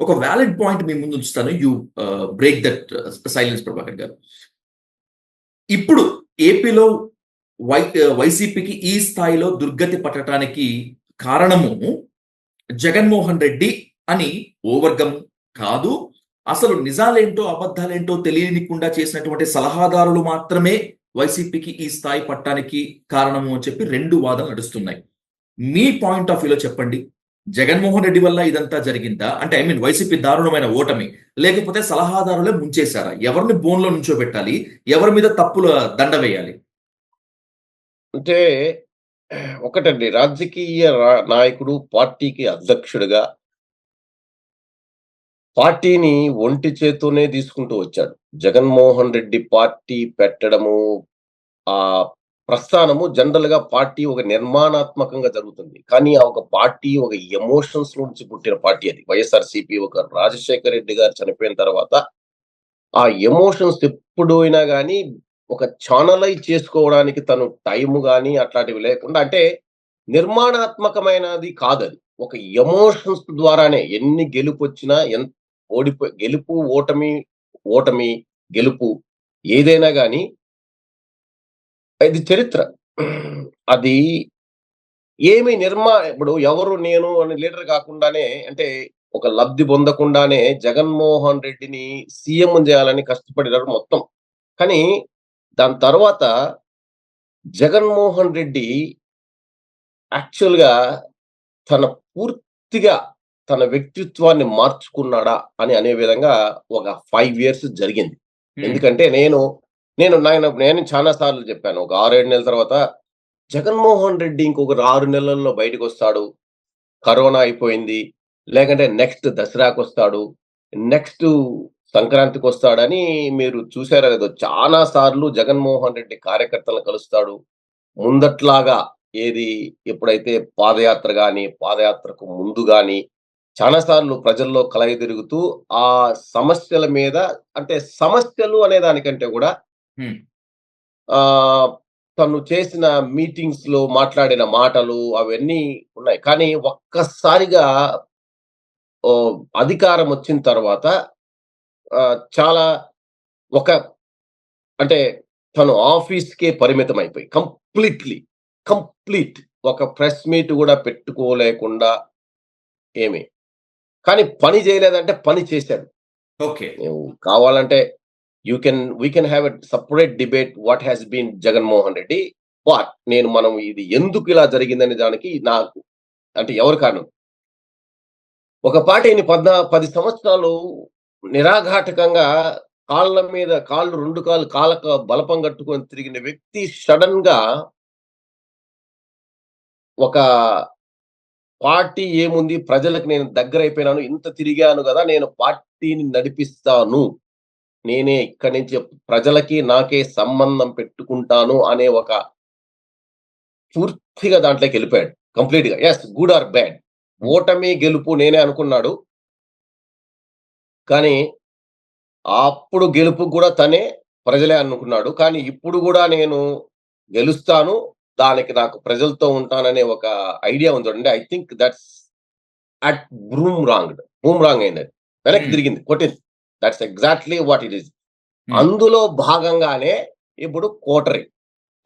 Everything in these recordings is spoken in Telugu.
ఒక వ్యాలిడ్ పాయింట్ మీ ముందు ఉంచుతాను. You break that silence Prabhakar garu. ఇప్పుడు ఏపీలో వై uh, వైసీపీకి ఈ స్థాయిలో దుర్గతి పట్టడానికి కారణము జగన్మోహన్ రెడ్డి అని ఓవర్గం కాదు. అసలు నిజాలేంటో అబద్ధాలేంటో తెలియనికుండా చేసినటువంటి సలహాదారులు మాత్రమే వైసీపీకి ఈ స్థాయి పట్టానికి కారణము అని చెప్పి రెండు వాదనలు నడుస్తున్నాయి. మీ పాయింట్ ఆఫ్ వ్యూలో చెప్పండి. జగన్మోహన్ రెడ్డి వల్ల ఇదంతా జరిగిందా? అంటే ఐ మీన్ వైసీపీ దారుణమైన ఓటమి. లేకపోతే సలహాదారులే ముంచేశారా? ఎవరిని బోన్లో నుంచోబెట్టాలి ఎవరి మీద తప్పులు దండ వేయాలి? అంటే ఒకటండి రాజకీయ నాయకుడు పార్టీకి అధ్యక్షుడిగా పార్టీని ఒంటి చేతోనే తీసుకుంటూ వచ్చాడు. జగన్మోహన్ రెడ్డి పార్టీ పెట్టడము ఆ ప్రస్థానము జనరల్గా పార్టీ ఒక నిర్మాణాత్మకంగా జరుగుతుంది. కానీ ఆ ఒక పార్టీ ఒక ఎమోషన్స్ నుంచి పుట్టిన పార్టీ అది. వైఎస్ఆర్సీపీ ఒక రాజశేఖర రెడ్డి గారు చనిపోయిన తర్వాత ఆ ఎమోషన్స్ ఎప్పుడు అయినా కానీ ఒక ఛానలైజ్ చేసుకోవడానికి తను టైం కానీ అట్లాంటివి లేకుండా అంటే నిర్మాణాత్మకమైనది కాదు అది ఒక ఎమోషన్స్ ద్వారానే ఎన్ని గెలుపు వచ్చినా ఎంత ఓడిపో గెలుపు ఓటమి ఓటమి గెలుపు ఏదైనా కానీ ఇది చరిత్ర. అది ఏమి నిర్మా ఇప్పుడు ఎవరు నేను అని లీడర్ కాకుండానే అంటే ఒక లబ్ధి పొందకుండానే జగన్మోహన్ రెడ్డిని సీఎం చేయాలని కష్టపడినారు మొత్తం. కానీ దాని తర్వాత జగన్మోహన్ రెడ్డి యాక్చువల్గా తన పూర్తిగా తన వ్యక్తిత్వాన్ని మార్చుకున్నాడా అని అనే విధంగా ఒక ఫైవ్ ఇయర్స్ జరిగింది. ఎందుకంటే నేను నేను నాయన నేను చాలా సార్లు చెప్పాను. ఒక ఆరేడు నెలల తర్వాత జగన్మోహన్ రెడ్డి ఇంకొక ఆరు నెలల్లో బయటకు వస్తాడు కరోనా అయిపోయింది. లేకంటే నెక్స్ట్ దసరాకు వస్తాడు నెక్స్ట్ సంక్రాంతికి వస్తాడని మీరు చూసారా లేదో చాలా సార్లు జగన్మోహన్ రెడ్డి కార్యకర్తలను కలుస్తాడు. ముందట్లాగా ఏది ఎప్పుడైతే పాదయాత్ర కానీ పాదయాత్రకు ముందు కానీ చాలా సార్లు ప్రజల్లో కలయి తిరుగుతూ ఆ సమస్యల మీద అంటే సమస్యలు అనే దానికంటే కూడా ఆ తను చేసిన మీటింగ్స్లో మాట్లాడిన మాటలు అవన్నీ ఉన్నాయి. కానీ ఒక్కసారిగా అధికారం వచ్చిన తర్వాత చాలా ఒక అంటే తను ఆఫీస్కే పరిమితం అయిపోయి కంప్లీట్లీ కంప్లీట్ ఒక ప్రెస్ మీట్ కూడా పెట్టుకోలేకుండా ఏమి. కానీ పని చేయలేదంటే పని చేశాడు. ఓకే. కావాలంటే you can we can have a separate debate what has been Jaganmohan Reddy but నేను మనం ఇది ఎందుకు ఇలా జరిగిందనే దానికి నాకు అంటే ఎవరు కారణం? ఒక పార్టీని పద్నా పది సంవత్సరాలు నిరాఘాటకంగా కాళ్ళ మీద కాళ్ళు రెండు కాళ్ళు కాళ్ళకు బలపం కట్టుకొని తిరిగిన వ్యక్తి సడన్గా ఒక పార్టీ ఏముంది ప్రజలకు నేను దగ్గర అయిపోయినాను ఇంత తిరిగాను కదా నేను పార్టీని నడిపిస్తాను. నేనే ఇక్కడి నుంచి ప్రజలకి నాకే సంబంధం పెట్టుకుంటాను అనే ఒక పూర్తిగా దాంట్లోకి వెళ్ళిపోయాడు. కంప్లీట్గా ఎస్ గుడ్ ఆర్ బ్యాడ్ ఓటమి గెలుపు నేనే అనుకున్నాడు. కానీ అప్పుడు గెలుపు కూడా తనే ప్రజలే అనుకున్నాడు. కానీ ఇప్పుడు కూడా నేను గెలుస్తాను. దానికి నాకు ప్రజలతో ఉంటాననే ఒక ఐడియా ఉంది చూడండి. I think that's a boomerang boomerang అయింది. వెనక్కి Hmm. తిరిగింది. కొట్టింది. That's exactly what it is. అందులో భాగంగానే ఇప్పుడు కోటరీ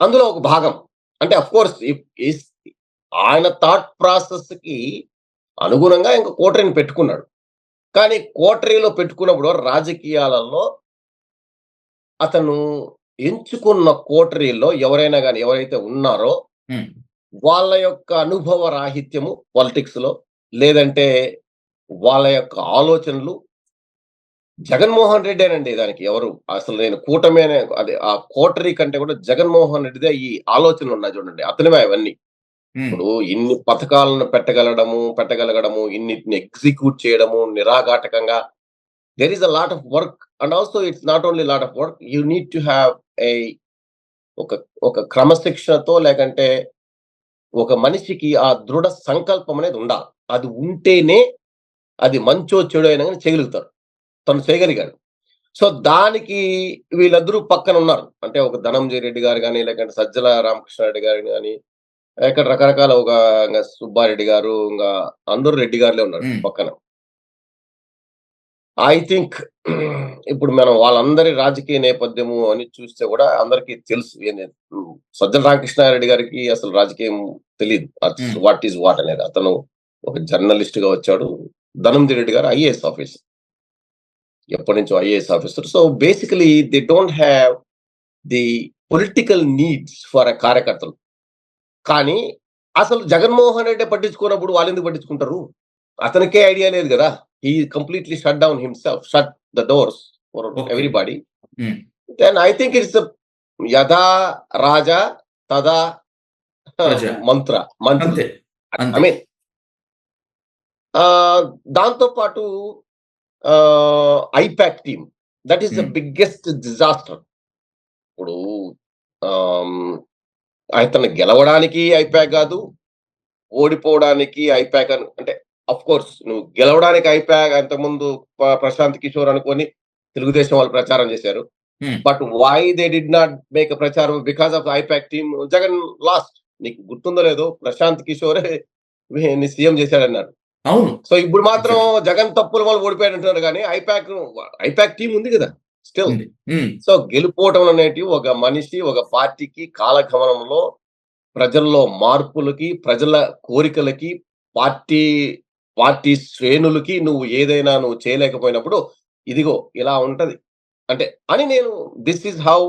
అందులో ఒక భాగం అంటే అఫ్ కోర్స్ ఆయన థాట్ ప్రాసెస్కి అనుగుణంగా ఇంకా కోటరీని పెట్టుకున్నాడు కానీ కోటరీలో పెట్టుకున్నప్పుడు రాజకీయాలలో అతను ఎంచుకున్న కోటరీలో ఎవరైనా కానీ ఎవరైతే ఉన్నారో Hmm. వాళ్ళ యొక్క అనుభవ రాహిత్యము పాలిటిక్స్లో లేదంటే వాళ్ళ యొక్క ఆలోచనలు జగన్మోహన్ రెడ్డేనండి దానికి ఎవరు? అసలు నేను కూటమి అనే అదే ఆ కోటరీ కంటే కూడా జగన్మోహన్ రెడ్డిదే ఈ ఆలోచనలు ఉన్నాయి చూడండి అతనివే అవన్నీ. ఇప్పుడు ఇన్ని పథకాలను పెట్టగలడము పెట్టగలగడము ఇన్నిటిని ఎగ్జిక్యూట్ చేయడము నిరాఘాటకంగా there is a lot of work and also it's not only lot of work you need to have a ఒక ఒక క్రమశిక్షణతో లేకంటే ఒక మనిషికి ఆ దృఢ సంకల్పం అనేది ఉండాలి. అది ఉంటేనే అది మంచో చెడు అయినా కానీ చేయగలుగుతారు. తను చేయగలిగాడు సో దానికి వీళ్ళందరూ పక్కన ఉన్నారు. అంటే ఒక ధనంజయ రెడ్డి గారు కానీ లేకంటే సజ్జల రామకృష్ణారెడ్డి గారు కానీ ఇక్కడ రకరకాల ఒక ఇంకా సుబ్బారెడ్డి గారు ఇంకా అందరూ రెడ్డి గారులే ఉన్నారు. పక్కన. ఐ థింక్ ఇప్పుడు మనం వాళ్ళందరి రాజకీయ నేపథ్యము అని చూస్తే కూడా అందరికీ తెలుసు సజ్జల రామకృష్ణారెడ్డి గారికి అసలు రాజకీయం తెలియదు. వాట్ ఈజ్ వాట్ అనేది. అతను ఒక జర్నలిస్ట్గా వచ్చాడు. ధనంజయ రెడ్డి గారు ఐఏఎస్ ఆఫీసర్. ఎప్పటి నుంచో IAS officer so basically they don't have the political needs for a కార్యకర్తలు. కానీ అసలు జగన్మోహన్ రెడ్డి పట్టించుకున్నప్పుడు వాళ్ళు ఎందుకు పట్టించుకుంటారు? అతనికే ఐడియా లేదు కదా. ఈ completely shut down himself shut the doors for. Everybody. Then I think it's యథా రాజా తదా. మంత్ర మంత్రి ఐ మీన్ దాంతో పాటు IPAC team. That is the. Biggest disaster ఇప్పుడు అతను గెలవడానికి ఐపాక్ కాదు ఓడిపోవడానికి ఐపాక్ అని అంటే అఫ్ కోర్స్ నువ్వు గెలవడానికి ఐపాక్ అంతకుముందు ప్రశాంత్ కిషోర్ అనుకొని తెలుగుదేశం వాళ్ళు ప్రచారం చేశారు. But why they did not make ప్రచారం? Because of IPAC team Jagan last నీకు గుర్తుందో లేదో ప్రశాంత్ కిషోరే సీఎం చేశాడన్నారు. అవును. సో ఇప్పుడు మాత్రం జగన్ తప్పుల వల్ల ఓడిపోయాడు అంటున్నారు కానీ ఐపాక్ ఐపాక్ టీం ఉంది కదా స్టిల్. సో గెలుపోవటం అనేటి ఒక మనిషి ఒక పార్టీకి కాలగమనంలో ప్రజల్లో మార్పులకి ప్రజల కోరికలకి పార్టీ పార్టీ శ్రేణులకి నువ్వు ఏదైనా నువ్వు చేయలేకపోయినప్పుడు ఇదిగో ఇలా ఉంటది. అంటే అని నేను this is how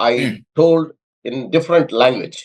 I. Told in different language